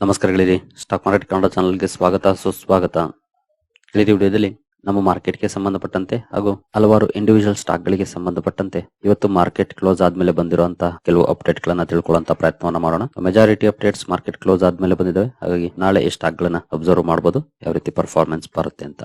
ನಮಸ್ಕಾರಗಳಿರಿ. Stock market Kannada ಚಾನಲ್ಗೆ ಸ್ವಾಗತ, ಸುಸ್ವಾಗತ. ಇಳಿದ ವಿಡಿಯೋದಲ್ಲಿ ನಮ್ಮ ಮಾರ್ಕೆಟ್ಗೆ ಸಂಬಂಧಪಟ್ಟಂತೆ ಹಾಗೂ ಹಲವಾರು ಇಂಡಿವಿಜುವಲ್ ಸ್ಟಾಕ್ ಗಳಿಗೆ ಸಂಬಂಧಪಟ್ಟಂತೆ ಇವತ್ತು ಮಾರ್ಕೆಟ್ ಕ್ಲೋಸ್ ಆದ್ಮೇಲೆ ಬಂದಿರುವಂತಹ ಕೆಲವು ಅಪ್ಡೇಟ್ ಗಳನ್ನ ತಿಳ್ಕೊಳ್ಳುವಂತ ಪ್ರಯತ್ನವನ್ನ ಮಾಡೋಣ. ಮೆಜಾರಿಟಿ ಅಪ್ಡೇಟ್ಸ್ ಮಾರ್ಕೆಟ್ ಕ್ಲೋಸ್ ಆದ್ಮೇಲೆ ಬಂದಿದ್ದಾವೆ. ಹಾಗಾಗಿ ನಾಳೆ ಈ ಸ್ಟಾಕ್ ಗಳನ್ನ ಅಬ್ಸರ್ವ್ ಮಾಡಬಹುದು ಯಾವ ರೀತಿ ಪರ್ಫಾರ್ಮೆನ್ಸ್ ಬರುತ್ತೆ ಅಂತ.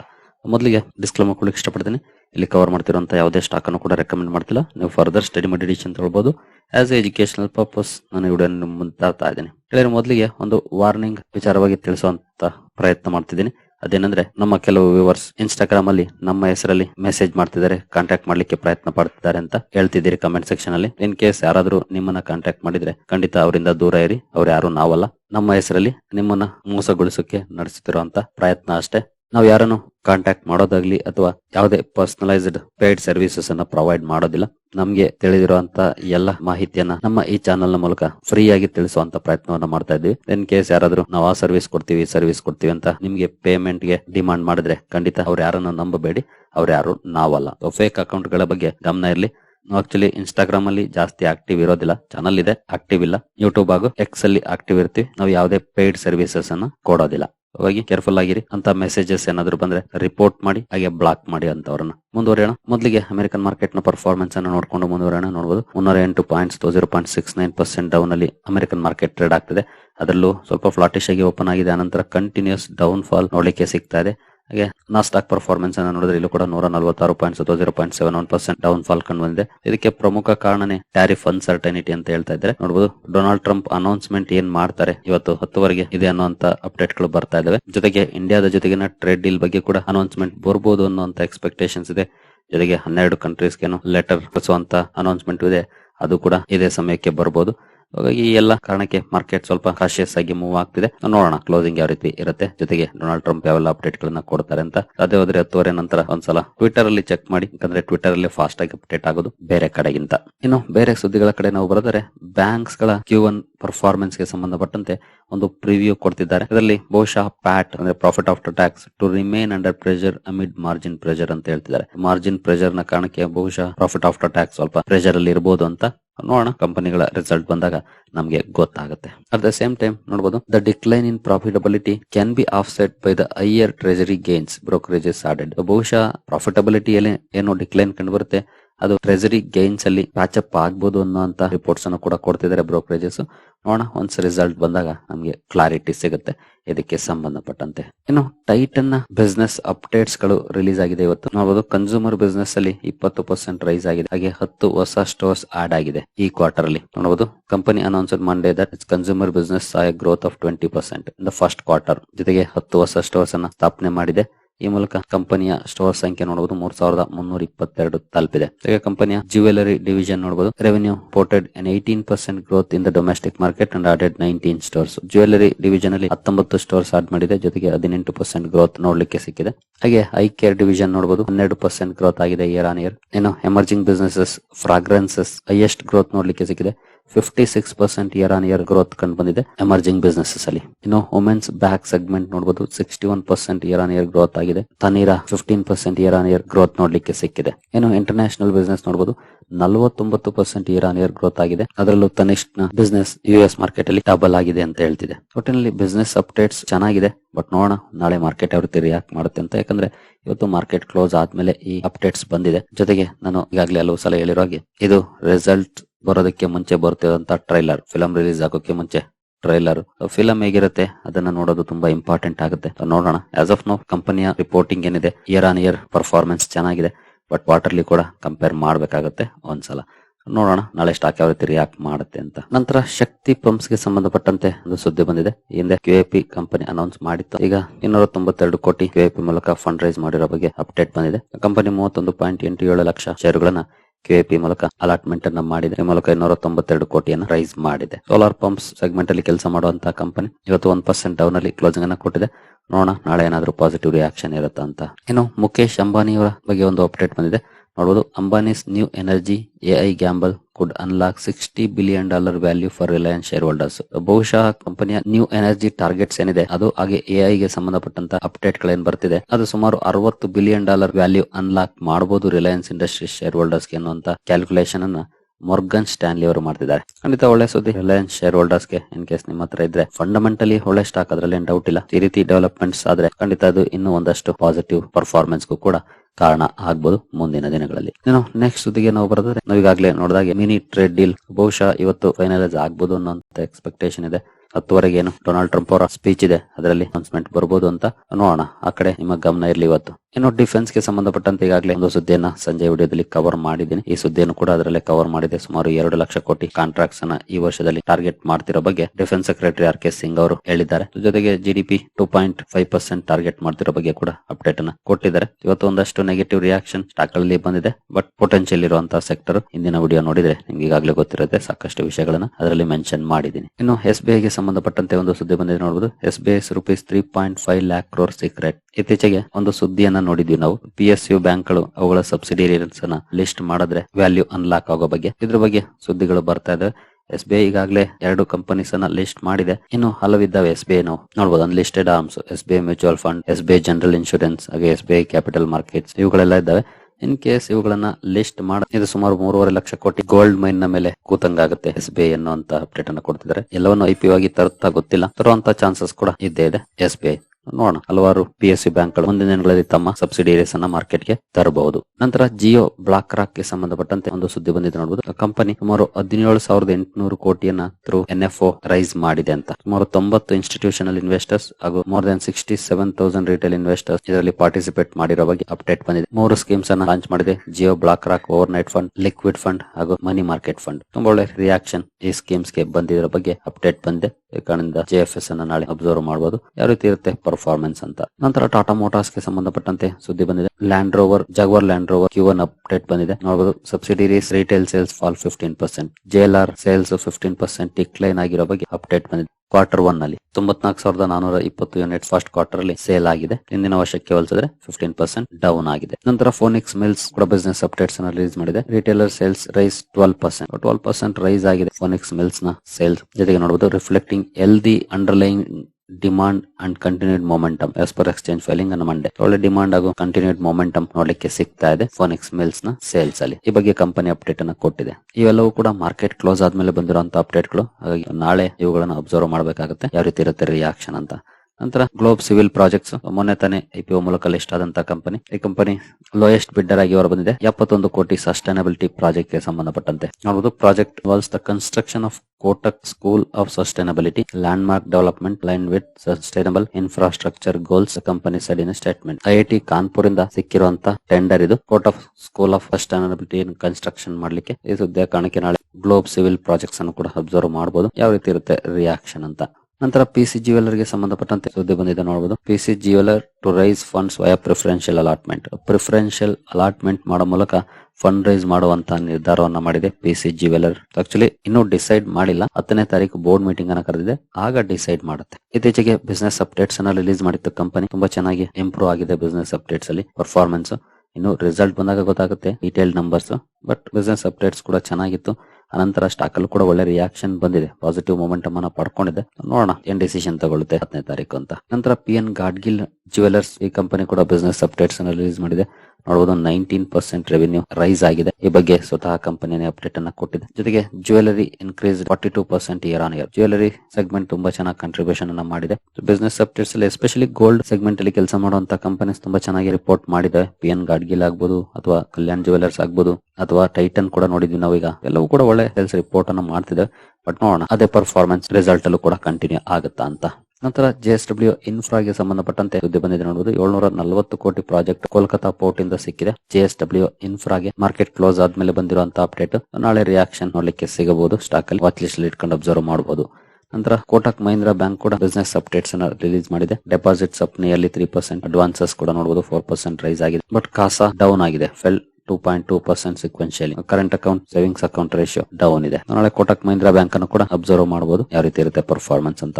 ಮೊದಲಿಗೆ ಡಿಸ್ಕ್ಲೇಮರ್ ಕೊಡ್ಲಿಕ್ಕೆ ಇಷ್ಟಪಡ್ತೀನಿ. ಇಲ್ಲಿ ಕವರ್ ಮಾಡ್ತಿರುವಂತ ಯಾವುದೇ ಸ್ಟಾಕ್ ಅನ್ನು ಕೂಡ ರೆಕಮೆಂಡ್ ಮಾಡ್ತಿಲ್ಲ. ನೀವು ಫರ್ದರ್ ಸ್ಟಡಿ ಮಾಡಿ ಅಂತ ತಗೊಳ್ಬಹುದು ಆಸ್ ಎ ಎಜುಕೇಶನಲ್ ಪರ್ಪಸ್ ನಾನು ವಿಡಿಯೋ ಮುಂದಾಗ್ತಾ ಇದ್ದೀನಿ. ಹೇಳಿದ್ರೆ ಮೊದಲಿಗೆ ಒಂದು ವಾರ್ನಿಂಗ್ ವಿಚಾರವಾಗಿ ತಿಳಿಸುವಂತ ಪ್ರಯತ್ನ ಮಾಡ್ತಿದ್ದೀನಿ. ಅದೇನಂದ್ರೆ, ನಮ್ಮ ಕೆಲವು ವ್ಯೂವರ್ಸ್ ಇನ್ಸ್ಟಾಗ್ರಾಮ್ ಅಲ್ಲಿ ನಮ್ಮ ಹೆಸರಲ್ಲಿ ಮೆಸೇಜ್ ಮಾಡ್ತಿದ್ದಾರೆ ಕಾಂಟ್ಯಾಕ್ಟ್ ಮಾಡ್ಲಿಕ್ಕೆ ಪ್ರಯತ್ನ ಪಡ್ತಿದ್ದಾರೆ ಅಂತ ಹೇಳ್ತಿದ್ದೀರಿ ಕಮೆಂಟ್ ಸೆಕ್ಷನ್ ಅಲ್ಲಿ. ಇನ್ ಕೇಸ್ ಯಾರಾದ್ರೂ ನಿಮ್ಮನ್ನ ಕಾಂಟ್ಯಾಕ್ಟ್ ಮಾಡಿದ್ರೆ, ಖಂಡಿತ ಅವರಿಂದ ದೂರ ಇರಿ. ಅವ್ರು ಯಾರು ನಾವಲ್ಲ. ನಮ್ಮ ಹೆಸರಲ್ಲಿ ನಿಮ್ಮನ್ನ ಮೋಸಗೊಳಿಸೋಕೆ ನಡೆಸುತ್ತಿರುವಂತ ಪ್ರಯತ್ನ ಅಷ್ಟೇ. ನಾವು ಯಾರನ್ನು ಕಾಂಟ್ಯಾಕ್ಟ್ ಮಾಡೋದಾಗ್ಲಿ ಅಥವಾ ಯಾವುದೇ ಪರ್ಸನಲೈಸ್ಡ್ ಪೇಯ್ಡ್ ಸರ್ವಿಸಸ್ ಅನ್ನ ಪ್ರೊವೈಡ್ ಮಾಡೋದಿಲ್ಲ, ನಮಗೆ ತಿಳಿದಿರುವಂತ ಎಲ್ಲ ಮಾಹಿತಿಯನ್ನ ನಮ್ಮ ಈ ಚಾನೆಲ್ನ ಮೂಲಕ ಫ್ರೀ ಆಗಿ ತಿಳಿಸುವಂತ ಪ್ರಯತ್ನವನ್ನ ಮಾಡ್ತಾ ಇದ್ದೀವಿ ಇನ್ ಕೇಸ್ ಯಾರಾದ್ರೂ ನಾವು ಆ ಸರ್ವಿಸ್ ಕೊಡ್ತೀವಿ ಸರ್ವಿಸ್ ಕೊಡ್ತೀವಿ ಅಂತ ನಿಮ್ಗೆ ಪೇಮೆಂಟ್ಗೆ ಡಿಮಾಂಡ್ ಮಾಡಿದ್ರೆ ಖಂಡಿತ ಅವ್ರು ಯಾರನ್ನ ನಂಬಬೇಡಿ, ಅವ್ರು ಯಾರು ನಾವಲ್ಲ. ಫೇಕ್ ಅಕೌಂಟ್ಗಳ ಬಗ್ಗೆ ಗಮನ ಇರಲಿ. ನಾವು ಆಕ್ಚುಲಿ ಇನ್ಸ್ಟಾಗ್ರಾಮ್ ಅಲ್ಲಿ ಜಾಸ್ತಿ ಆಕ್ಟಿವ್ ಇರೋದಿಲ್ಲ. ಚಾನಲ್ ಇದೆ ಆಕ್ಟಿವ್ ಇಲ್ಲ. ಯೂಟ್ಯೂಬ್ ಹಾಗೂ ಎಕ್ಸ್ ಅಲ್ಲಿ ಆಕ್ಟಿವ್ ಇರ್ತೀವಿ. ನಾವು ಯಾವುದೇ ಪೇಯ್ಡ್ ಸರ್ವಿಸಸ್ ಅನ್ನ ಕೊಡೋದಿಲ್ಲ. ಹಾಗಾಗಿ ಕೇರ್ಫುಲ್ ಆಗಿರಿ. ಅಂತ ಮೆಸೇಜಸ್ ಏನಾದ್ರು ಬಂದ್ರೆ ರಿಪೋರ್ಟ್ ಮಾಡಿ, ಹಾಗೆ ಬ್ಲಾಕ್ ಮಾಡಿ ಅಂತವ್ರನ್ನ ಮುಂದುವರಿಯೋಣ. ಮೊದಲಿಗೆ ಅಮೆರಿಕನ್ ಮಾರ್ಕೆಟ್ನ ಪರ್ಫಾರ್ಮೆನ್ಸ್ ಅನ್ನು ನೋಡ್ಕೊಂಡು ಮುಂದುವರಿಯೋಣ. ನೋಡಬಹುದು ಮುನ್ನೂರ ಎಂಟು points zero point six nine percent down ಅಲ್ಲಿ ಅಮೆರಿಕನ್ ಮಾರ್ಕೆಟ್ ಟ್ರೇಡ್ ಆಗ್ತಿದೆ. ಅದರಲ್ಲೂ ಸ್ವಲ್ಪ ಫ್ಲಾಟಿಶ್ ಆಗಿ ಓಪನ್ ಆಗಿದೆ. ಅನಂತರ ಕಂಟಿನ್ಯೂಸ್ ಡೌನ್ ಫಾಲ್ ನೋಡಲಿಕ್ಕೆ ಸಿಗ್ತಾ ಇದೆ. ಹಾಗೆ ನಾಸ್ಟಾಕ್ ಪರ್ಫಾರ್ಮೆನ್ಸ್ ಅನ್ನು ನೋಡಿದ್ರೆ ಇಲ್ಲೂ ಕೂಡ ನೂರ ನಲವತ್ತಾರು ಪಾಯಿಂಟ್ಸ್ ಅಥವಾ zero point seven one percent down fall ಕಂಡು ಬಂದಿದೆ. ಇದಕ್ಕೆ ಪ್ರಮುಖ ಕಾರಣನೇ ಟ್ಯಾರಿಫ್ ಅನ್ಸರ್ಟನಿಟಿ ಅಂತ ಹೇಳ್ತಾ ಇದ್ದಾರೆ. ನೋಡಬಹುದು ಡೊನಾಲ್ಡ್ ಟ್ರಂಪ್ ಅನೌನ್ಸ್ಮೆಂಟ್ ಏನ್ ಮಾಡ್ತಾರೆ ಇವತ್ತು ಹತ್ತುವರೆಗೆ ಇದೆ ಅನ್ನುವಂತ ಅಪ್ಡೇಟ್ಗಳು ಬರ್ತಾ ಇದಾವೆ ಜೊತೆಗೆ ಇಂಡಿಯಾದ ಜೊತೆಗಿನ ಟ್ರೇಡ್ ಡೀಲ್ ಬಗ್ಗೆ ಕೂಡ ಅನೌನ್ಸ್ಮೆಂಟ್ ಬರ್ಬೋದು ಅನ್ನುವಂತ ಎಕ್ಸ್ಪೆಕ್ಟೇಷನ್ಸ್ ಇದೆ. ಜೊತೆಗೆ ಹನ್ನೆರಡು ಕಂಟ್ರೀಸ್ಗೆ ಲೆಟರ್ ಕಳಿಸುವಂತ ಅನೌನ್ಸ್ಮೆಂಟ್ ಇದೆ. ಅದು ಕೂಡ ಇದೇ ಸಮಯಕ್ಕೆ ಬರ್ಬೋದು. ಹಾಗಾಗಿ ಈ ಎಲ್ಲ ಕಾರಣಕ್ಕೆ ಮಾರ್ಕೆಟ್ ಸ್ವಲ್ಪ ಕಾಶಿಯಸ್ ಆಗಿ ಮೂವ್ ಆಗ್ತಿದೆ. ನೋಡೋಣ. ಕ್ಲೋಸಿಂಗ್ ಯಾವ ರೀತಿ ಇರುತ್ತೆ. ಜೊತೆಗೆ ಡೊನಾಲ್ಡ್ ಟ್ರಂಪ್ ಯಾವೆಲ್ಲ ಅಪ್ಡೇಟ್ ಗಳನ್ನ ಕೊಡ್ತಾರೆ ಅಂತ. ಅದೇ ಹೋದ್ರೆ ಹತ್ತುವರೆ ನಂತರ ಒಂದ್ಸಲ ಟ್ವಿಟರ್ ಅಲ್ಲಿ ಚೆಕ್ ಮಾಡಿ. ಯಾಕಂದ್ರೆ ಟ್ವಿಟರ್ ಅಲ್ಲಿ ಫಾಸ್ಟ್ ಆಗಿ ಅಪ್ಡೇಟ್ ಆಗೋದು ಬೇರೆ ಕಡೆಗಿಂತ. ಇನ್ನು ಬೇರೆ ಸುದ್ದಿಗಳ ಕಡೆ ನಾವು ಬರೆದರೆ ಬ್ಯಾಂಕ್ಸ್ಗಳ ಕ್ಯೂ ಒನ್ ಪರ್ಫಾರ್ಮೆನ್ಸ್ಗೆ ಸಂಬಂಧಪಟ್ಟಂತೆ ಒಂದು ಪ್ರಿವ್ಯೂ ಕೊಡ್ತಿದ್ದಾರೆ. ಇದರಲ್ಲಿ ಬಹುಶಃ ಪ್ಯಾಟ್ ಅಂದ್ರೆ profit after tax to remain under pressure amid margin pressure ಅಂತ ಹೇಳ್ತಿದ್ದಾರೆ. ಮಾರ್ಜಿನ್ ಪ್ರೆಷರ್ನ ಕಾರಣಕ್ಕೆ ಬಹುಶಃ ಪ್ರಾಫಿಟ್ ಆಫ್ಟರ್ ಟ್ಯಾಕ್ಸ್ ಸ್ವಲ್ಪ ಪ್ರೆಷರ್ ಅಲ್ಲಿ ಇರಬಹುದು ಅಂತ ನೋಡೋಣ ಕಂಪನಿಗಳ ರಿಸಲ್ಟ್ ಬಂದಾಗ ನಮಗೆ ಗೊತ್ತಾಗುತ್ತೆ. ಅಟ್ ದ ಸೇಮ್ ಟೈಮ್ ನೋಡಬಹುದು the decline in profitability can be offset by the higher treasury gains brokerages added ಬಹುಶಃ ಪ್ರಾಫಿಟಬಿಲಿಟಿಯಲ್ಲಿ ಏನೋ ಡಿಕ್ಲೈನ್ ಕಂಡು ಬರುತ್ತೆ ಅದು ಟ್ರೆಜರಿ ಗೇನ್ಸ್ ಅಲ್ಲಿ ಪ್ಯಾಚಪ್ ಆಗ್ಬೋದು ಅನ್ನೋಂತ ರಿಪೋರ್ಟ್ಸ್ ಅನ್ನು ಕೂಡ ಕೊಡ್ತಿದ್ದಾರೆ ಬ್ರೋಕರೇಜಸ್ ನೋಡೋಣ ಒಂದ್ಸ ರಿಸಲ್ಟ್ ಬಂದಾಗ ನಮಗೆ ಕ್ಲಾರಿಟಿ ಸಿಗುತ್ತೆ, ಇದಕ್ಕೆ ಸಂಬಂಧಪಟ್ಟಂತೆ. ಇನ್ನು ಟೈಟನ್ ಬಿಸ್ನೆಸ್ ಅಪ್ಡೇಟ್ಸ್ಗಳು ರಿಲೀಸ್ ಆಗಿದೆ ಇವತ್ತು. ನೋಡಬಹುದು ಕನ್ಸ್ಯೂಮರ್ ಬಿಸ್ನೆಸ್ ಅಲ್ಲಿ ಇಪ್ಪತ್ತು ಪರ್ಸೆಂಟ್ ರೈಸ್ ಆಗಿದೆ. ಹಾಗೆ ಹತ್ತು ಹೊಸ ಸ್ಟೋರ್ಸ್ ಆಡ್ ಆಗಿದೆ ಈ ಕ್ವಾರ್ಟರ್ ಅಲ್ಲಿ. ನೋಡಬಹುದು company announce Monday that its consumer business growth of twenty percent in the first quarter ಜೊತೆಗೆ ಹತ್ತು ಹೊಸ ಸ್ಟೋರ್ಸ್ ಅನ್ನ ಸ್ಥಾಪನೆ ಮಾಡಿದೆ. ಈ ಮೂಲಕ ಕಂಪನಿಯ ಸ್ಟೋರ್ ಸಂಖ್ಯೆ ನೋಡಬಹುದು. ಮೂರ್ ಸಾವಿರದ ಮುನ್ನೂರ ಇಪ್ಪತ್ತೆರಡು ತಲುಪಿದೆ. ಕಂಪನಿಯ ಜ್ಯುವೆಲರಿ ಡಿವಿಷನ್ ನೋಡಬಹುದು. Revenue ported and eighteen percent growth in the domestic market and added nineteen stores jewellery division ಅಲ್ಲಿ ಹತ್ತೊಂಬತ್ತು ಸ್ಟೋರ್ಸ್ ಆಡ್ ಮಾಡಿದೆ. ಜೊತೆಗೆ ಹದಿನೆಂಟು ಪರ್ಸೆಂಟ್ ಗ್ರೋತ್ ನೋಡ್ಲಿಕ್ಕೆ ಸಿಕ್ಕಿದೆ. ಹಾಗೆ ಐ ಕೇರ್ ಡಿವಿಷನ್ ನೋಡಬಹುದು. ಹನ್ನೆರಡು ಪರ್ಸೆಂಟ್ ಗ್ರೋತ್ ಆಗಿದೆ ಇಯರ್ ಆನ್ ಇಯರ್ ಇನ್ನು emerging businesses fragrances highest growth ನೋಡ್ಲಿಕ್ಕೆ ಸಿಕ್ಕಿದೆ. Fifty six percent year on year growth ಕಂಡು ಬಂದಿದೆ ಎಮರ್ಜಿಂಗ್ ಬಿಸ್ನೆಸಸ್ ಅಲ್ಲಿ. ಇನ್ನು ವುಮೆನ್ಸ್ ಬ್ಯಾಕ್ ಸೆಗ್ಮೆಂಟ್ ನೋಡಬಹುದು sixty one percent year on year growth ಆಗಿದೆ. Taneira fifteen percent year on year growth ನೋಡ್ಲಿಕ್ಕೆ ಸಿಕ್ಕಿದೆ. ಇನ್ನು ಇಂಟರ್ನ್ಯಾಷನಲ್ ಬಿಸ್ನೆಸ್ ನೋಡಬಹುದು ನಲವತ್ತೊಂಬತ್ತು percent year on year growth ಆಗಿದೆ. ಅದರಲ್ಲೂ Tanishq business U S market ಅಲ್ಲಿ ಡಬಲ್ ಆಗಿದೆ ಅಂತ ಹೇಳ್ತಿದೆ. ಒಟ್ಟಿನಲ್ಲಿ ಬಿಸ್ನೆಸ್ ಅಪ್ಡೇಟ್ಸ್ ಚೆನ್ನಾಗಿದೆ ಬಟ್ ನೋಡೋಣ ನಾಳೆ ಮಾರ್ಕೆಟ್ ಯಾವ ರಿಯಾಕ್ಟ್ ಮಾಡುತ್ತೆ ಅಂತ. ಯಾಕಂದ್ರೆ ಇವತ್ತು ಮಾರ್ಕೆಟ್ ಕ್ಲೋಸ್ ಆದ್ಮೇಲೆ ಈ ಅಪ್ಡೇಟ್ಸ್ ಬಂದಿದೆ. ಜೊತೆಗೆ ನಾನು ಈಗಾಗಲೇ ಹಲವು ಸಲ ಹೇಳಿರೋ ಹಾಗೆ ಇದು ರಿಸಲ್ಟ್ ಬರೋದಕ್ಕೆ ಮುಂಚೆ ಬರ್ತಿರೋಂತ ಟ್ರೈಲರ್ ಫಿಲಂ ರಿಲೀಸ್ ಆಗೋಕೆ ಮುಂಚೆ ಟ್ರೈಲರ್ ಫಿಲಂ ಹೇಗಿರುತ್ತೆ ಅದನ್ನ ನೋಡೋದು ತುಂಬಾ ಇಂಪಾರ್ಟೆಂಟ್ ಆಗುತ್ತೆ. ನೋಡೋಣ. ಆಸ್ ಆಫ್ ನೋ ಕಂಪನಿಯ ರಿಪೋರ್ಟಿಂಗ್ ಏನಿದೆ ಇಯರ್ ಆನ್ ಇಯರ್ ಪರ್ಫಾರ್ಮೆನ್ಸ್ ಚೆನ್ನಾಗಿದೆ ಬಟ್ ಕ್ವಾರ್ಟರ್ಲಿ ಕೂಡ ಕಂಪೇರ್ ಮಾಡಬೇಕಾಗುತ್ತೆ ಒಂದ್ಸಲ. ನೋಡೋಣ, ನಾಳೆ ಸ್ಟಾಕ್ ಯಾವ ರೀತಿ ರಿಯಾಕ್ಟ್ ಮಾಡುತ್ತೆ ಅಂತ. ನಂತರ ಶಕ್ತಿ ಪಂಪ್ಸ್ಗೆ ಸಂಬಂಧಪಟ್ಟಂತೆ ಒಂದು ಸುದ್ದಿ ಬಂದಿದೆ. ಹಿಂದೆ ಕ್ಯೂ ಪಿ ಕಂಪನಿ ಅನೌನ್ಸ್ ಮಾಡಿತ್ತು. ಈಗ ಇನ್ನೂರ ತೊಂಬತ್ತೆರಡು ಕೋಟಿ ಕ್ಯೂ ಪಿ ಮೂಲಕ ಫಂಡ್ ರೈಸ್ ಮಾಡಿರೋ ಬಗ್ಗೆ ಅಪ್ಡೇಟ್ ಬಂದಿದೆ. ಕಂಪನಿ ಮೂವತ್ತೊಂದು ಪಾಯಿಂಟ್ ಎಂಟು ಏಳು ಲಕ್ಷ ಷೇರುಗಳನ್ನ ಕ್ಯೂಎಪಿ ಮೂಲಕ ಅಲಾಟ್ಮೆಂಟ್ ಅನ್ನ ಮಾಡಿದೆ ಮೂಲಕ ಇನ್ನೂರ ತೊಂಬತ್ತೆರಡು ಕೋಟಿಯನ್ನು ರೈಸ್ ಮಾಡಿದೆ. ಸೋಲಾರ್ ಪಂಪ್ಸ್ ಸೆಗ್ಮೆಂಟ್ ಅಲ್ಲಿ ಕೆಲಸ ಮಾಡುವಂತಹ ಕಂಪನಿ ಇವತ್ತು ಒಂದ್ ಪರ್ಸೆಂಟ್ ಡೌನ್ ಅಲ್ಲಿ ಕ್ಲೋಸಿಂಗ್ ಅನ್ನ ಕೊಟ್ಟಿದೆ. ನೋಡೋಣ, ನಾಳೆ ಏನಾದ್ರೂ ಪಾಸಿಟಿವ್ ರಿಯಾಕ್ಷನ್ ಇರುತ್ತಾ ಅಂತ. ಇನ್ನು ಮುಖೇಶ್ ಅಂಬಾನಿಯವರ ಬಗ್ಗೆ ಒಂದು ಅಪ್ಡೇಟ್ ಬಂದಿದೆ. ನೋಡಬಹುದು Ambani's new energy, AI gamble could unlock sixty billion dollar value for Reliance share holders ಬಹುಶಃ ಕಂಪನಿಯ ನ್ಯೂ ಎನರ್ಜಿ ಟಾರ್ಗೆಟ್ಸ್ ಏನಿದೆ? ಅದು ಹಾಗೆ ಎಐ ಗೆ ಸಂಬಂಧಪಟ್ಟಂತ ಅಪ್ಡೇಟ್ ಗಳೇನ್ ಬರ್ತಿದೆ. ಅದು ಸುಮಾರು ಅರವತ್ತು ಬಿಲಿಯನ್ ಡಾಲರ್ ವ್ಯಾಲ್ಯೂ ಅನ್ಲಾಕ್ ಮಾಡಬಹುದು ರಿಲಯನ್ಸ್ ಇಂಡಸ್ಟ್ರೀಸ್ ಶೇರ್ ಹೋಲ್ಡರ್ಸ್ಗೆ ಅನ್ನುವಂತ ಕ್ಯಾಲ್ಕುಲೇಷನ್ ಅನ್ನ ಮೊರ್ಗನ್ ಸ್ಟ್ಯಾನ್ಲಿ ಅವರು ಮಾಡ್ತಿದ್ದಾರೆ. ಖಂಡಿತ ಒಳ್ಳೆ ಸುದ್ದಿ. ರಿಲಯನ್ಸ್ ಶೇರ್ ಹೋಲ್ಡರ್ಸ್ಗೆ ಇನ್ ಕೇಸ್ ನಿಮ್ಮ ಹತ್ರ ಇದ್ರೆ ಫಂಡಮೆಂಟಲಿ ಒಳ್ಳೆ ಸ್ಟಾಕ್ ಅದ್ರಲ್ಲಿ ಡೌಟ್ ಇಲ್ಲ. ಈ ರೀತಿ ಡೆವಲಪ್ಮೆಂಟ್ಸ್ ಆದ್ರೆ ಖಂಡಿತ ಅದು ಇನ್ನೂ ಒಂದಷ್ಟು ಪಾಸಿಟಿವ್ ಪರ್ಫಾರ್ಮೆನ್ಸ್ ಕೂಡ ಕಾರಣ ಆಗ್ಬೋದು ಮುಂದಿನ ದಿನಗಳಲ್ಲಿ. ಇನ್ನು ನೆಕ್ಸ್ಟ್ ಸುದ್ದಿಗೆ ನಾವು ಬರೋದಾದ್ರೆ, ನಾವೀಗಾಗಲೇ ನೋಡಿದಾಗೆ ಮಿನಿ ಟ್ರೇಡ್ ಡೀಲ್ ಬಹುಶಃ ಇವತ್ತು ಫೈನಲೈಸ್ ಆಗ್ಬೋದು ಅನ್ನೋ ಎಕ್ಸ್ಪೆಕ್ಟೇಷನ್ ಇದೆ. ಹತ್ತುವರೆಗೆ ಏನು ಡೊನಾಲ್ಡ್ ಟ್ರಂಪ್ ಅವರ ಸ್ಪೀಚ್ ಇದೆ. ಅದರಲ್ಲಿ ಅನೌನ್ಸ್ಮೆಂಟ್ ಬರಬಹುದು ಅಂತ ನೋಡೋಣ. ಆ ಕಡೆ ನಿಮ್ಮ ಗಮನ ಇರಲಿ ಇವತ್ತು. ಇನ್ನು ಡಿಫೆನ್ಸ್ಗೆ ಸಂಬಂಧಪಟ್ಟಂತೆ ಈಗಾಗಲೇ ಒಂದು ಸುದ್ದಿಯನ್ನ ಸಂಜೆ ವಿಡಿಯೋದಲ್ಲಿ ಕವರ್ ಮಾಡಿದ್ದೀನಿ. ಈ ಸುದ್ದಿಯನ್ನು ಕೂಡ ಅದರಲ್ಲಿ ಕವರ್ ಮಾಡಿದೆ. ಸುಮಾರು ಎರಡು ಲಕ್ಷ ಕೋಟಿ ಕಾಂಟ್ರಾಕ್ಟ್ಸ್ ಅನ್ನ ಈ ವರ್ಷದಲ್ಲಿ ಟಾರ್ಗೆಟ್ ಮಾಡ್ತಿರೋ ಬಗ್ಗೆ defence secretary R K Singh ಅವರು ಹೇಳಿದ್ದಾರೆ. ಜೊತೆಗೆ GDP two point five percent target ಮಾಡ್ತಿರೋ ಬಗ್ಗೆ ಕೂಡ ಅಪ್ಡೇಟ್ ಅನ್ನ ಕೊಟ್ಟಿದ್ದಾರೆ. ಇವತ್ತು ಒಂದಷ್ಟು ನೆಗೆಟಿವ್ ರಿಯಾಕ್ಷನ್ ಸ್ಟಾಕ್ ಅಲ್ಲಿ ಬಂದಿದೆ. ಬಟ್ ಪೊಟೆನ್ಶಿಯಲ್ ಇರುವಂತಹ ಸೆಕ್ಟರ್ ಹಿಂದಿನ ವಿಡಿಯೋ ನೋಡಿದ್ರೆ ನಿಮ್ಗೆ ಈಗಾಗಲೇ ಗೊತ್ತಿರುತ್ತೆ. ಸಾಕಷ್ಟು ವಿಷಯಗಳನ್ನ ಅದರಲ್ಲಿ ಮೆನ್ಷನ್ ಮಾಡಿದ್ದೀನಿ. ಇನ್ನು ಎಸ್ ಬಿ ಐಗೆ ಸಂಬಂಧಪಟ್ಟಂತೆ ಒಂದು ಸುದ್ದಿ ಬಂದಿದೆ ನೋಡಬಹುದು S B S rupees three point five lakh crore secret ಇತ್ತೀಚೆಗೆ ಒಂದು ಸುದ್ದಿಯನ್ನ ನೋಡಿದ್ವಿ ನಾವು. ಪಿ ಎಸ್ ಯು ಬ್ಯಾಂಕ್ಗಳು ಅವುಗಳ ಸಬ್ಸಿಡಿಯರಿಯನ್ಸ್ ಅನ್ನ ಲಿಸ್ಟ್ ಮಾಡಿದ್ರೆ ವ್ಯಾಲ್ಯೂ ಅನ್ಲಾಕ್ ಆಗೋ ಬಗ್ಗೆ. ಇದ್ರ ಬಗ್ಗೆ ಸುದ್ದಿಗಳು ಬರ್ತಾ ಇದೆ ಎಸ್ ಬಿ ಐ ಈಗಾಗಲೇ ಎರಡು ಕಂಪನೀಸ್ ಅನ್ನ ಲಿಸ್ಟ್ ಮಾಡಿದೆ. ಇನ್ನು ಹಲವಿದ್ದಾವೆ ಎಸ್ ಬಿ ಐ ನಾವು. ನೋಡಬಹುದು unlisted arms S B I mutual fund S B I general insurance ಹಾಗೆ S B I capital markets ಇವುಗಳೆಲ್ಲ ಇದ್ದಾವೆ. ಇನ್ ಕೇಸ್ ಇವುಗಳನ್ನ ಲಿಸ್ಟ್ ಮಾಡ, ಇದು ಸುಮಾರು ಮೂರುವರೆ ಲಕ್ಷ ಕೋಟಿ ಗೋಲ್ಡ್ ಮೈನ್ನ ಮೇಲೆ ಕೂತಂಗಾಗುತ್ತೆ ಎಸ್ ಬಿ ಐ ಅನ್ನುವಂತ ಅಪ್ಡೇಟ್ ಅನ್ನು ಕೊಡ್ತಿದ್ದಾರೆ. ಎಲ್ಲವನ್ನು ಐ ಪಿ ಆಗಿ ತರುತ್ತಾ ಗೊತ್ತಿಲ್ಲ, ತರುವಂತ ಚಾನ್ಸಸ್ ಕೂಡ ಇದ್ದೇ ಇದೆ ಎಸ್ ಬಿ ಐ ನೋಡೋಣ. ಹಲವಾರು ಪಿ ಎಸ್ ಸಿ ಬ್ಯಾಂಕ್ಗಳು ಮುಂದಿನ ದಿನಗಳಲ್ಲಿ ತಮ್ಮ ಸಬ್ಸಿಡಿಯರೀಸ್ ಅನ್ನ ಮಾರ್ಕೆಟ್ಗೆ ತರಬಹುದು. ನಂತರ ಜಿಯೋ ಬ್ಲಾಕ್ ರಾಕ್ಗೆ ಸಂಬಂಧಪಟ್ಟಂತೆ ಒಂದು ಸುದ್ದಿ ಬಂದಿದೆ ನೋಡಬಹುದು ಕಂಪನಿ ಸುಮಾರು ಹದಿನೇಳು ಸಾವಿರದ ಎಂಟುನೂರು ಕೋಟಿಯನ್ನ ಥ್ರೂ ಎನ್ ಎಫ್ ರೈಸ್ ಮಾಡಿದೆ ಅಂತ. ಸುಮಾರು ತೊಂಬತ್ತು ಇನ್ಸ್ಟಿಟ್ಯೂಷನಲ್ ಇನ್ವೆಸ್ಟರ್ಸ್ ಹಾಗೂ more than sixty seven thousand retail investors ಇದರಲ್ಲಿ ಪಾರ್ಟಿಸಿಪೇಟ್ ಮಾಡಿರೋ ಬಗ್ಗೆ ಅಪ್ಡೇಟ್ ಬಂದಿದೆ. ಮೂರು ಸ್ಕೀಮ್ಸ್ ಅನ್ನ ಲಾಂಚ್ ಮಾಡಿದೆ. Jio BlackRock overnight fund liquid fund ಹಾಗೂ ಮನಿ ಮಾರ್ಕೆಟ್ ಫಂಡ್ ತುಂಬಾ ಒಳ್ಳೆ ರಿಯಾಕ್ಷನ್ ಈ ಸ್ಕೀಮ್ಸ್ಗೆ ಬಂದಿರೋ ಬಗ್ಗೆ ಅಪ್ಡೇಟ್ ಬಂದಿದೆ. ಈ ಕಾರಣದಿಂದ ಜೆ ಎಫ್ ಎಸ್ ಅನ್ನ ನಾಳೆ ಅಬ್ಸರ್ವ್ ಮಾಡಬಹುದು ಯಾವ ರೀತಿ ಇರುತ್ತೆ ಪರ್ಫಾರ್ಮೆನ್ಸ್ ಅಂತ. ನಂತರ ಟಾಟಾ ಮೋಟಾರ್ಸ್ಗೆ ಸಂಬಂಧಪಟ್ಟಂತೆ ಸುದ್ದಿ ಬಂದಿದೆ. Land Rover Jaguar Land Rover Q one update ಬಂದಿದೆ. ನೋಡಬಹುದು subsidiaries retail sales fall fifteen percent JL R sales fifteen percent decline ಆಗಿರೋ ಬಗ್ಗೆ ಅಪ್ಡೇಟ್ ಬಂದಿದೆ. ಕ್ವಾರ್ಟರ್ ಒನ್ನಲ್ಲಿ ತೊಂಬತ್ನಾಲ್ಕು ಸಾವಿರದ ನಾನೂರ ಇಪ್ಪತ್ತು ಯೂನಿಟ್ ಫಸ್ಟ್ ಕ್ವಾರ್ಟರ್ ಅಲ್ಲಿ ಸೇಲ್ ಆಗಿದೆ. ಹಿಂದಿನ ವರ್ಷಕ್ಕೆ ಹೋಲಿಸಿದ್ರೆ ಫಿಫ್ಟೀನ್ ಪರ್ಸೆಂಟ್ ಡೌನ್ ಆಗಿದೆ. ನಂತರ ಫೋನಿಕ್ಸ್ ಮಿಲ್ಸ್ ಕೂಡ ಬಿಸ್ನೆಸ್ ಅಪ್ಡೇಟ್ಸ್ ಅನ್ನ ರಿಲೀಸ್ ಮಾಡಿದೆ. Retailer sales rise twelve percent twelve percent rise ಆಗಿದೆ ಫೋನಿಕ್ಸ್ ಮಿಲ್ಸ್ನ ಸೇಲ್ಸ್ ಜೊತೆಗೆ ನೋಡಬಹುದು reflecting healthy underline demand and continued momentum as per exchange filing ಅನ್ನ ಮಂಡೆ ಒಳ್ಳೆ ಡಿಮಾಂಡ್ ಹಾಗೂ ಕಂಟಿನ್ಯೂಡ್ ಮೊಮೆಂಟಮ್ ನೋಡ್ಲಿಕ್ಕೆ ಸಿಗ್ತಾ ಇದೆ ಫೋನಿಕ್ಸ್ ಮಿಲ್ಸ್ನ ಸೇಲ್ಸ್ ಅಲ್ಲಿ. ಈ ಬಗ್ಗೆ ಕಂಪನಿ ಅಪ್ಡೇಟ್ ಅನ್ನ ಕೊಟ್ಟಿದೆ. ಇವೆಲ್ಲವೂ ಕೂಡ ಮಾರ್ಕೆಟ್ ಕ್ಲೋಸ್ ಆದ್ಮೇಲೆ ಬಂದಿರುವಂತಹ ಅಪ್ಡೇಟ್ಗಳು. ಹಾಗಾಗಿ ನಾಳೆ ಇವುಗಳನ್ನ ಅಬ್ಸರ್ವ್ ಮಾಡಬೇಕಾಗುತ್ತೆ. ಯಾವ ರೀತಿ ಇರುತ್ತೆ ರಿಯಾಕ್ಷನ್ ಅಂತ. ನಂತರ ಗ್ಲೋಬ್ ಸಿವಿಲ್ ಪ್ರಾಜೆಕ್ಟ್ಸ್ ಮೊನ್ನೆ ತಾನೇ ಐಪಿಒ ಮೂಲಕ ಲಿಸ್ಟ್ ಆದಂತಹ ಕಂಪನಿ ಈ ಕಂಪನಿ ಲೋಯೆಸ್ಟ್ ಬಿಡ್ಡರ್ ಆಗಿ ಹೊರ ಬಂದಿದೆ. ಎಪ್ಪತ್ತೊಂದು ಕೋಟಿ ಸಸ್ಟೈನಬಿಲಿಟಿ ಪ್ರಾಜೆಕ್ಟ್ಗೆ ಸಂಬಂಧಪಟ್ಟಂತೆ. ನೋಡಬಹುದು project walls the construction of Kotak school of sustainability landmark development line with sustainable infrastructure goals company side in statement IIT Kanpur ಇಂದ ಸಿಕ್ಕಿರುವಂತಹ ಟೆಂಡರ್ ಇದು. Kotak of school of sustainability construction ಮಾಡ್ಲಿಕ್ಕೆ ಈ ಸುದ್ದಿಯ ಕಾರಣಕ್ಕೆ ನಾಳೆ. ಗ್ಲೋಬ್ ಸಿವಿಲ್ ಪ್ರಾಜೆಕ್ಟ್ಸ್ ಅನ್ನು ಕೂಡ ಅಬ್ಸರ್ವ್ ಮಾಡಬಹುದು ಯಾವ ರೀತಿ ಇರುತ್ತೆ ರಿಯಾಕ್ಷನ್ ಅಂತ. ನಂತರ ಪಿ ಸಿ ಜ್ಯುವೆಲರ್ಗೆ ಸಂಬಂಧಪಟ್ಟಂತೆ ಸುದ್ದಿ ಬಂದಿದೆ ನೋಡಬಹುದು P C jeweller to raise funds via preferential allotment preferential allotment ಮಾಡೋ ಮೂಲಕ ಫಂಡ್ ರೈಸ್ ಮಾಡುವಂತ ನಿರ್ಧಾರವನ್ನ ಮಾಡಿದೆ ಪಿ ಸಿ ಜ್ಯುವೆಲರ್ ಆಕ್ಚುಲಿ ಇನ್ನೂ ಡಿಸೈಡ್ ಮಾಡಿಲ್ಲ. ಹತ್ತನೇ ತಾರೀಕು ಬೋರ್ಡ್ ಮೀಟಿಂಗ್ ಅನ್ನ ಕರೆದಿದೆ. ಆಗ ಡಿಸೈಡ್ ಮಾಡುತ್ತೆ. ಇತ್ತೀಚೆಗೆ ಬಿಸ್ನೆಸ್ ಅಪ್ಡೇಟ್ಸ್ ಅನ್ನ ರಿಲೀಸ್ ಮಾಡಿತ್ತು ಕಂಪನಿ ತುಂಬಾ ಚೆನ್ನಾಗಿ ಇಂಪ್ರೂವ್ ಆಗಿದೆ ಬಿಸ್ನೆಸ್ ಅಪ್ಡೇಟ್ಸ್ ಅಲ್ಲಿ ಪರ್ಫಾರ್ಮೆನ್ಸ್ ಇನ್ನು ರಿಸಲ್ಟ್ ಬಂದಾಗ ಗೊತ್ತಾಗುತ್ತೆ detail numbers but business updates ಕೂಡ ಚೆನ್ನಾಗಿತ್ತು. ಅನಂತರ ಸ್ಟಾಕ್ ಅಲ್ಲಿ ಕೂಡ ಒಳ್ಳೆ ರಿಯಾಕ್ಷನ್ ಬಂದಿದೆ. ಪಾಸಿಟಿವ್ ಮೊಮೆಂಟಮ್ ಅನ್ನ ಪಡ್ಕೊಂಡಿದೆ. ನೋಡೋಣ, ಏನ್ ಡಿಸಿಷನ್ ತಗೊಳುತ್ತೆ ಹತ್ತನೇ ತಾರೀಕು ಅಂತ. ನಂತರ ಪಿ ಎನ್ ಗಾಡ್ಗಿಲ್ ಜುವೆಲ್ಲರ್ಸ್ ಈ ಕಂಪನಿ ಕೂಡ ಬಿಸ್ನೆಸ್ ಅಪ್ಡೇಟ್ಸ್ ಅನ್ನು ರಿಲೀಸ್ ಮಾಡಿದೆ. ನೋಡಬಹುದು ನೈನ್ಟೀನ್ ಪರ್ಸೆಂಟ್ ರೆವೆನ್ಯೂ ರೈಸ್ ಆಗಿದೆ. ಈ ಬಗ್ಗೆ ಸ್ವತಃ ಕಂಪನಿನೇ ಅಪ್ಡೇಟ್ ಅನ್ನ ಕೊಟ್ಟಿದೆ. ಜೊತೆಗೆ jewellery increase forty two percent year on year jewellery segment ತುಂಬಾ ಚೆನ್ನಾಗಿ ಕಾಂಟ್ರಿಬ್ಯೂಷನ್ ಅನ್ನ ಮಾಡಿದೆ. ಬಿಸ್ನೆಸ್ ಅಪ್ಡೇಟ್ಸ್ ಅಲ್ಲಿ ಎಸ್ಪೆಷಲಿ ಗೋಲ್ಡ್ ಸೆಗ್ಮೆಂಟ್ ಅಲ್ಲಿ ಕೆಲಸ ಮಾಡುವಂತ ಕಂಪನೀಸ್ ತುಂಬಾ ಚೆನ್ನಾಗಿ ರಿಪೋರ್ಟ್ ಮಾಡಿದೆ. ಪಿ ಎನ್ ಗಾಡ್ಗಿಲ್ ಆಗ್ಬಹುದು ಅಥವಾ ಕಲ್ಯಾಣ್ ಜ್ಯುವೆಲರ್ಸ್ ಆಗಬಹುದು ಅಥವಾ ಟೈಟನ್ ಕೂಡ ನೋಡಿದ್ವಿ ನಾವು ಈಗ. ಎಲ್ಲವೂ ಕೂಡ ಒಳ್ಳೆ ಸೆಲ್ಸ್ ರಿಪೋರ್ಟ್ ಅನ್ನು ಮಾಡ್ತಿದೆ. ಬಟ್ ನೋಡೋಣ, ಅದೇ ಪರ್ಫಾರ್ಮೆನ್ಸ್ ರಿಸಲ್ಟ್ ಅಲ್ಲೂ ಕೂಡ ಕಂಟಿನ್ಯೂ ಆಗುತ್ತಾ ಅಂತ. ನಂತರ ಜೆಎಸ್ಡಬ್ಲ್ಯೂ ಇನ್ಫ್ರಾಗೆ ಸಂಬಂಧಪಟ್ಟಂತೆ ಸುದ್ದಿ ಬಂದಿದೆ ನೋಡಬಹುದು ಏಳ್ನೂರ ನಲವತ್ತು ಕೋಟಿ ಪ್ರಾಜೆಕ್ಟ್ ಕೋಲ್ಕತಾ ಪೋರ್ಟ್ ಇಂದ ಸಿಕ್ಕಿದೆ ಜೆಎಸ್ಡಬ್ಲ್ಯೂ ಇನ್ಫ್ರಾಗೆ ಮಾರ್ಕೆಟ್ ಕ್ಲೋಸ್ ಆದ್ಮೇಲೆ ಬಂದಿರುವಂತಹ ಅಪ್ಡೇಟ್ ನಾಳೆ ರಿಯಾಕ್ಷನ್ ನೋಡ್ಲಿಕ್ಕೆ ಸಿಗಬಹುದು. ಸ್ಟಾಕ್ ಅಲ್ಲಿ ವಾಚ್ ಲಿಸ್ಟ್ ಇಟ್ಕೊಂಡು ಅಬ್ಸರ್ವ್ ಮಾಡಬಹುದು ನಂತರ ಕೋಟಕ್ ಮಹೀಂದ್ರ ಬ್ಯಾಂಕ್ ಕೂಡ ಬಿಸ್ನೆಸ್ ಅಪ್ಡೇಟ್ಸ್ ಅನ್ನ ರಿಲೀಸ್ ಮಾಡಿದೆ. Deposits up nearly three percent advances ಕೂಡ ನೋಡಬಹುದು ಫೋರ್ ಪರ್ಸೆಂಟ್ ರೈಸ್ ಆಗಿದೆ. ಬಟ್ ಕಾಸಾ ಡೌನ್ ಆಗಿದೆ. Fell two point two percent sequentially current account savings account ratio down ಇದೆ. ನಾಳೆ ಕೋಟಕ್ ಮಹೀಂದ್ರ ಬ್ಯಾಂಕ್ ಅನ್ನು ಕೂಡ ಅಬ್ಸರ್ವ್ ಮಾಡಬಹುದು ಯಾವ ರೀತಿ ಇರುತ್ತೆ ಪರ್ಫಾರ್ಮೆನ್ಸ್ ಅಂತ.